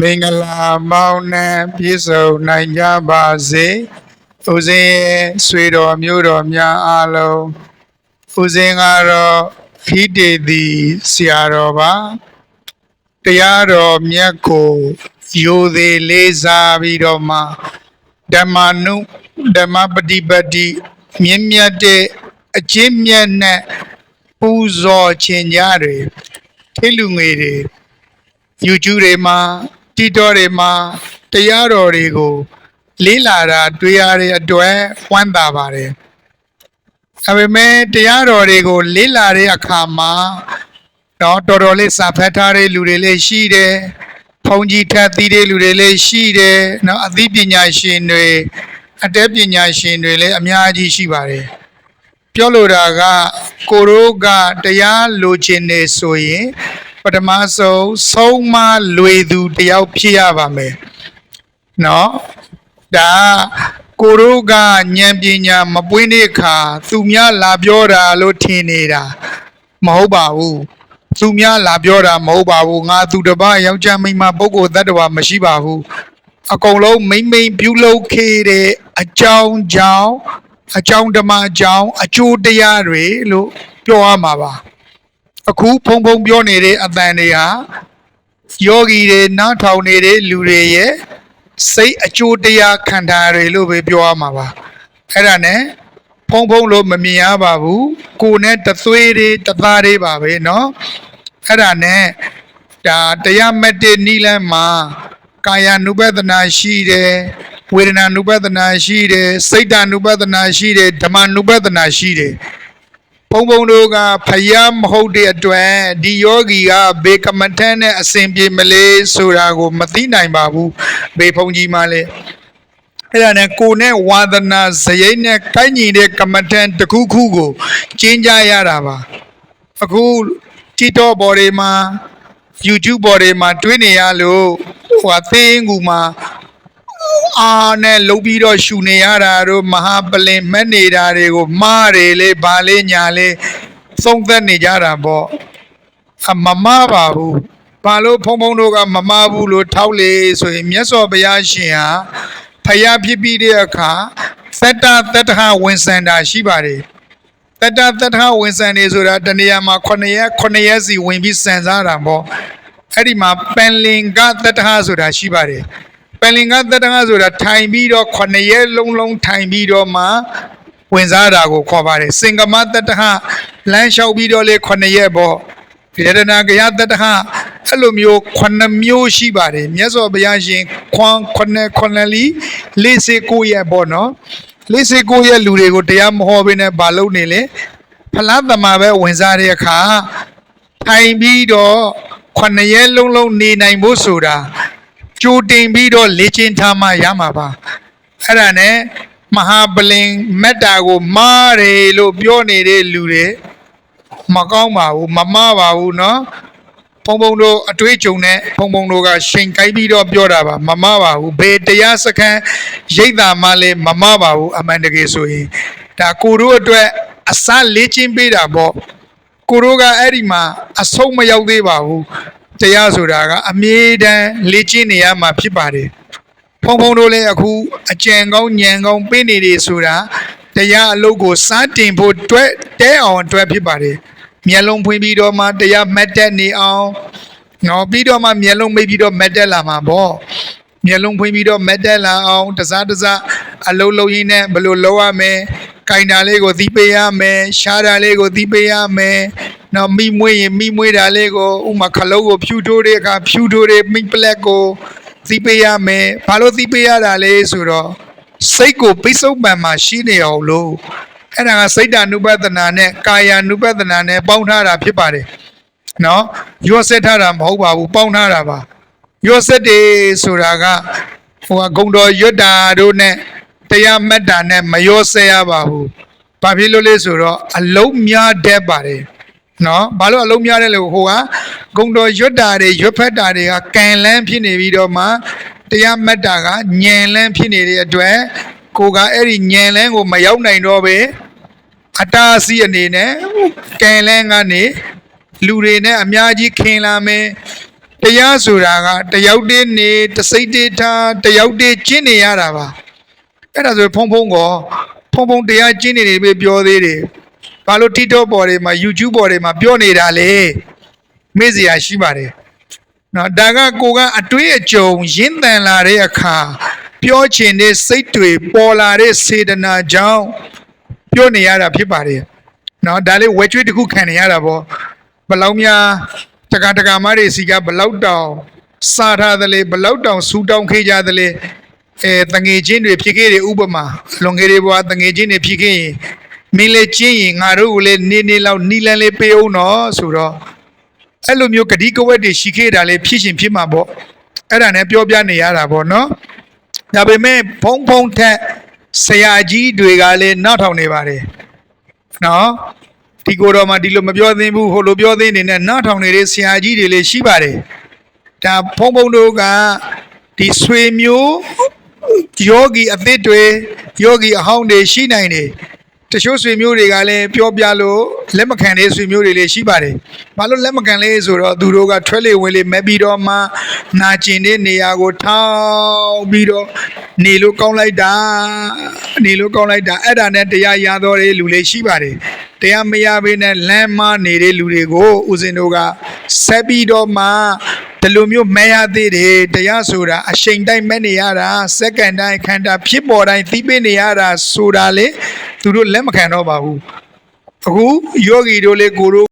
မင်္ဂလာမောင်းနဲ့ပြည့်စုံနိုင်ကြပါစေဦးဇင်းရဲ့ဆွေတော်မျိုးတော်များအားလုံးဦးဇင်းကတော့ဖိတေတိဆရာတော်ပါတရားတော်မြတ်ကိုယူသေးလေးစားပြီးတော့မှဓမ္မနုဓမ္မပฏิပတ်တိမြင့်မြတ်တဲ့အကျင့်မြတ်နဲ့ပူဇော်ခြင်းကြတွေထိလူငွေတွေ YouTube တွေမှာ TikTok တွေမှာတရားတော်တွေကိုလေးလာတာတွေ့ရတဲ့အတွက်ဝမ်းသာပါတယ်။ဒါပေမဲ့တရားတော်တွေကိုလေးလာတဲ့အခါမှာတော့တော်တော်လေးစာဖတ်ထားတဲ့လူတွေလည်းရှိတယ်။ဘုံကြီးထပ်သီးတဲ့လူတွေလည်းရှိတယ်။နော်အသိပညာရှင်တွေအတတ်ပညာရှင်တွေလည်းအများကြီးရှိပါတယ်။ပြောလိုတာကကိုရိုးကတရားလိုချင်နေဆိုရင် ပထမဆုံးဆုံးမလွေသူတယောက်ဖြစ်ရပါမယ်เนาะဒါကိုရိုးကဉာဏ်ပညာမပွင့်တဲ့အခါသူများလာပြောတာလို့ထင်နေတာမဟုတ်ပါဘူးသူများလာပြောတာမဟုတ်ပါဘူးငါသူတစ်ပါးယောက်ျားမိန်းမပုဂ္ဂိုလ်သတ္တဝါမရှိပါဘူးအကုန်လုံးမိမ့်မိန်ပြုလုပ်ခဲ့တဲ့အကြောင်းကြောင့် အကြောင်းဓမ္မအကြောင်းအကျိုးတရားတွေလို့ပြောရမှာပါ အခုဖုံဖုံပြောနေတဲ့အတန်တွေဟာယောဂီတွေနားထောင်နေတဲ့လူတွေရဲ့စိတ်အကျိုးတရားခံထားတွေလို့ပဲပြောရမှာပါအဲ့ဒါနဲ့ဖုံဖုံလို့မမြင်ရပါဘူးကိုယ်နဲ့တသွေးတွေတသားတွေပါပဲเนาะအဲ့ဒါနဲ့ဒါတရားမက်တဲ့နိလန်းမှာကာယ ानु ပဒနာရှိတယ်ဝေဒနာ ानु ပဒနာရှိတယ်စိတ်တ ानु ပဒနာရှိတယ်ဓမ္မ ानु ပဒနာရှိတယ် ဘုံဘုံတို့ကဖယားမဟုတ်တဲ့အတွက်ဒီယောဂီကဘေကမထန်းနဲ့အစဉ်ပြေမလေးဆိုတာကို မသိနိုင်ပါဘူးဘေဖုံကြီးမှလည်းအဲ့ဒါနဲ့ကိုယ်နဲ့ဝါဒနာဇယိတ်နဲ့ကိုင်းညီတဲ့ကမ္မထန်တစ်ခုခုကိုကျင်းကြရတာပါအခု TikTok ပေါ်တွေမှာ YouTube ပေါ်တွေမှာ တွေ့နေရလို့ဟိုအသင်းကူမှာ အာနဲ့လုံပြီးတော့ရှူနေရတာတို့မဟာပလင်မက်နေတာတွေကိုမှားတယ်လေဗာလေးညာလေးသုံးသက်နေကြတာပေါ့အမမပါဘူးဘာလို့ဖုံဖုံတို့ကမမဘူးလို့ထောက်လေဆိုရင်မြတ်စွာဘုရားရှင်ဟာဖယားဖြစ်ပြီးတဲ့အခါသတ္တတတ္ထဝင်စန္တာရှိပါတယ်တတတထဝင်ဆန်နေဆိုတာတနေရာမှာ9ရက်9ရက်စီဝင်ပြီးစံစားတာပေါ့အဲ့ဒီမှာပန်လင်ကတတဆိုတာရှိပါတယ် ပန်လင်ကတတဆိုတာထိုင်ပြီးတော့9ရက်လုံးလုံးထိုင်ပြီးတော့မှဝင်စားတာကိုခေါ်ပါတယ်စင်ကမတတလမ်းလျှောက်ပြီးတော့လေ9ရက်ပေါ့ရတနာကရတတအဲ့လိုမျိုး9မျိုးရှိပါတယ်မြတ်စွာဘုရားရှင်ခွန်9 9လီ49ရက်ပေါ့နော်လေးစေကိုရဲ့လူတွေကိုတရားမဟောဘဲနဲ့ဘာလုပ်နေလဲဖလားသမာပဲဝင်စားတဲ့အခါထိုင်ပြီးတော့ခုနှစ်ရက်လုံးလုံးနေနိုင်ဖို့ဆိုတာ ကြိုတင်ပြီးတော့လေ့ကျင့်ထားမှရမှာပါအဲ့ဒါနဲ့မဟာပလင်မက်တာကိုမားတယ်လို့ပြောနေတဲ့လူတွေမကောင်းပါဘူးမမပါဘူးเนาะဖုံဖုံတို့အတွေ့အကြုံနဲ့ဖုံဖုံတို့ကချိန်ကိုက်ပြီးတော့ပြောတာပါမမပါဘူးဘယ်တရားစခန်းရိတ်တာမှလည်းမမပါဘူးအမှန်တကယ်ဆိုရင်ဒါကိုတို့အတွက်အစလေ့ကျင့်ပေးတာပေါ့ကိုတို့ကအဲ့ဒီမှာအဆုံးမရောက်သေးပါဘူး တရားဆိုတာကအမြဲတမ်းလေ့ကျင့်နေရမှာဖြစ်ပါတယ်ဖုံဖုံတို့လည်းအခုအကြံကောင်းညံကောင်းပေးနေတယ်ဆိုတာတရားအလုပ်ကိုစားတင်ဖို့တွဲတဲအောင်အတွက်ဖြစ်ပါတယ်မျက်လုံးဖွင့်ပြီးတော့မှတရားမှတ်တတ်နေအောင်နော်ပြီးတော့မှမျက်လုံးမိတ်ပြီးတော့မှတ်တက်လာမှာပေါ့မျက်လုံးဖွင့်ပြီးတော့မှတ်တက်လာအောင်တစားတစားအလုံးလုံးရင်းနဲ့ဘယ်လိုလုပ်ရမလဲကင်တာလေးကိုသီးပေးရမယ်ရှားတာလေးကိုသီးပေးရမယ် နော်မိမွေးရင်မိမွေးတာလေးကိုဥမာခလုံးကိုဖြူထိုးတဲ့အခါဖြူထိုးတဲ့မိပလက်ကိုသီးပေးရမယ်ဘာလို့သီးပေးရတာလဲဆိုတော့စိတ်ကိုပိတ်ဆို့ပံမှာရှိနေအောင်လို့အဲ့ဒါကစိတ်တ ानु ပဒနာနဲ့ကာယ ानु ပဒနာနဲ့ပေါင်းထားတာဖြစ်ပါတယ်နော်ရောဆက်ထားတာမဟုတ်ပါဘူးပေါင်းထားတာပါရောဆက်တယ်ဆိုတာကဟိုကဂုံတော်ရွတ်တာတို့နဲ့တရားမတ်တာနဲ့မရောဆက်ရပါဘူးဘာဖြစ်လို့လဲဆိုတော့အလုံးများတတ်ပါတယ် နော်ဘာလို့အလုံးများတယ်လဲဟိုကဂုံတော်ရွတ်တာတွေရွတ်ဖက်တာတွေကကံလန်းဖြစ်နေပြီးတော့မှတရားမတ်တာကညံလန်းဖြစ်နေတဲ့အတွက်ကိုကအဲ့ဒီညံလန်းကိုမရောက်နိုင်တော့ပဲအတားအဆီးအနေနဲ့ကင်လန်းကနေလူတွေနဲ့အများကြီးခင်လာမယ်တရားဆိုတာကတယောက်တည်းနေတစိတ်တည်းထားတယောက်တည်းကျင့်နေရတာပါအဲ့ဒါဆိုဖုံဖုံကောဖုံဖုံတရားကျင့်နေတယ်ပဲပြောသေးတယ် ဘာလို့ TikTok ပေါ်တွေမှာ YouTube ပေါ်တွေမှာပြောနေတာလဲမေ့စရာရှိပါတယ်နော်ဒါကကိုကအတွေးအကြုံရင်းတန်လာတဲ့အခါပြောချင်တဲ့စိတ်တွေပေါ်လာတဲ့စေတနာကြောင့်ပြောနေရတာဖြစ်ပါတယ်နော်ဒါလေးဝဲကျွေးတစ်ခုခံနေရတာပေါ့ဘယ်လောက်များတက္ကတက္ကမတွေစီကဘယ်လောက်တောင်စားထားသလဲဘယ်လောက်တောင်ဆူတောင်းခေးကြသလဲအဲတငေချင်းတွေဖြစ်ခဲ့တဲ့ဥပမာလွန်ခဲ့တဲ့ဘဝတငေချင်းတွေဖြစ်ခဲ့ရင် မင်းလည်းချင်းရင်ငါတို့ကိုလည်းနေနေလောက်နီလန်းလေးပေးအောင်နော်ဆိုတော့အဲ့လိုမျိုးဂတိကဝက်တွေရှိခဲ့တာလေဖြစ်ရှင်ဖြစ်မှာပေါ့အဲ့ဒါနဲ့ပြောပြနေရတာပေါ့နော်ဒါပေမဲ့ဖုံဖုံထက်ဆရာကြီးတွေကလည်းနောက်ထောင်နေပါတယ်နော်ဒီကိုယ်တော်မှာဒီလိုမပြောသင့်ဘူးဟိုလိုပြောသင့်နေနဲ့နောက်ထောင်နေတဲ့ဆရာကြီးတွေလည်းရှိပါတယ်ဒါဖုံဖုံတို့ကဒီဆွေမျိုးယောဂီအသစ်တွေယောဂီအဟောင်းတွေရှိနိုင်တယ် တချို့ဆွေမျိုးတွေကလည်းပြောပြလို့လက်မခံတဲ့ဆွေမျိုးတွေလည်းရှိပါတယ်။ဘာလို့လက်မခံလဲဆိုတော့သူတို့ကထွက်လေဝင်လေမဲ့ပြီးတော့မှနာကျင်တဲ့နေရာကိုထောင်းပြီးတော့နေလို့ကောင်းလိုက်တာနေလို့ကောင်းလိုက်တာအဲ့ဒါနဲ့တရားရတော်တဲ့လူလေးရှိပါတယ်။တရားမရဘဲနဲ့လမ်းမနေတဲ့လူတွေကိုဦးဇင်းတို့ကဆက်ပြီးတော့မှဒီလိုမျိုးမဲရသေးတယ်တရားဆိုတာအချိန်တိုင်းမဲနေရတာစက္ကန့်တိုင်းခန္ဓာဖြစ်ပေါ်တိုင်းသိပေးနေရတာဆိုတာလေ သူတို့လက်မခံတော့ပါဘူးအခုယောဂီတို့လေကိုတို့